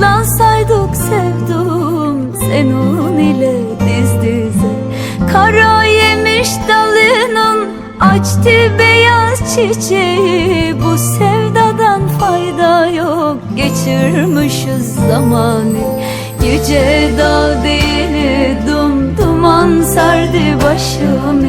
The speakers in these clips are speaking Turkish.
denize Yaşlansaydık sevdum senin ile diz dize. Kara yemiş dalının açtı beyaz çiçeği. Bu sevdadan fayda yok geçirmişiz zamanı. Yüce dağ değil dum duman sardı başımı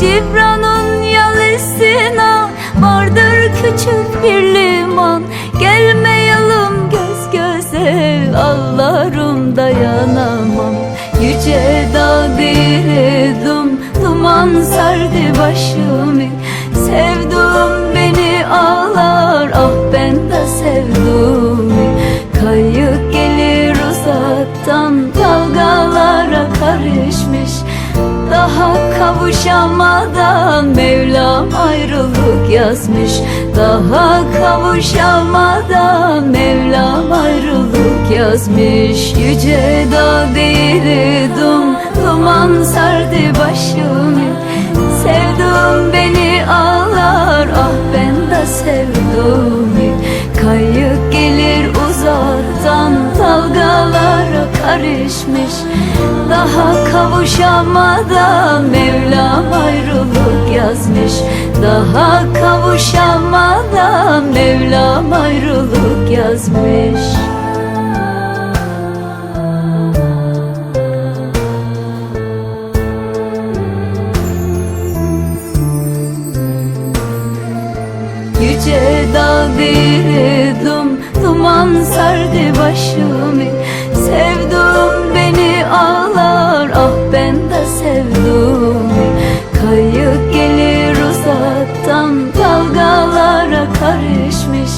Cibran'ın yalısına vardır küçük bir liman. Gelmeyelim göz göze ağlarım dayanamam. Yüce dağ diredim duman sardı başımı. Sevdum beni ağlar ah ben de sevdum. Kayık gelir uzaktan dalgalara karışmış kavuşamadan Mevlam ayrılık yazmış. Daha kavuşamadan Mevlam ayrılık yazmış. Yüce dağ değildim Duman sardı başımı Sevdum beni ağlar ah ben de sevdum. Kayık gelir dalgalara karışmış. Daha kavuşamadan Mevlam ayrılık yazmış. Daha kavuşamadan Mevlam ayrılık yazmış. Yüce dağ diredim Duman sardı başımı Sevdum beni ağlar. Ah ben de sevdum. Kayık gelir uzaktan Dalgalara karışmış.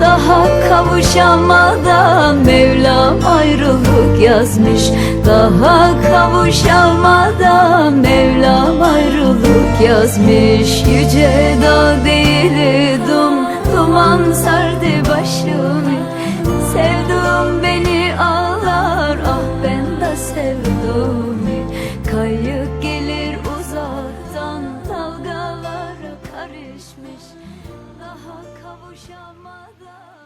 Daha kavuşamadan Mevlam ayrılık yazmış. Daha kavuşamadan Mevlam ayrılık yazmış. Yüce dağ değildim Duman sardı başım karışmış. Daha kavuşamadan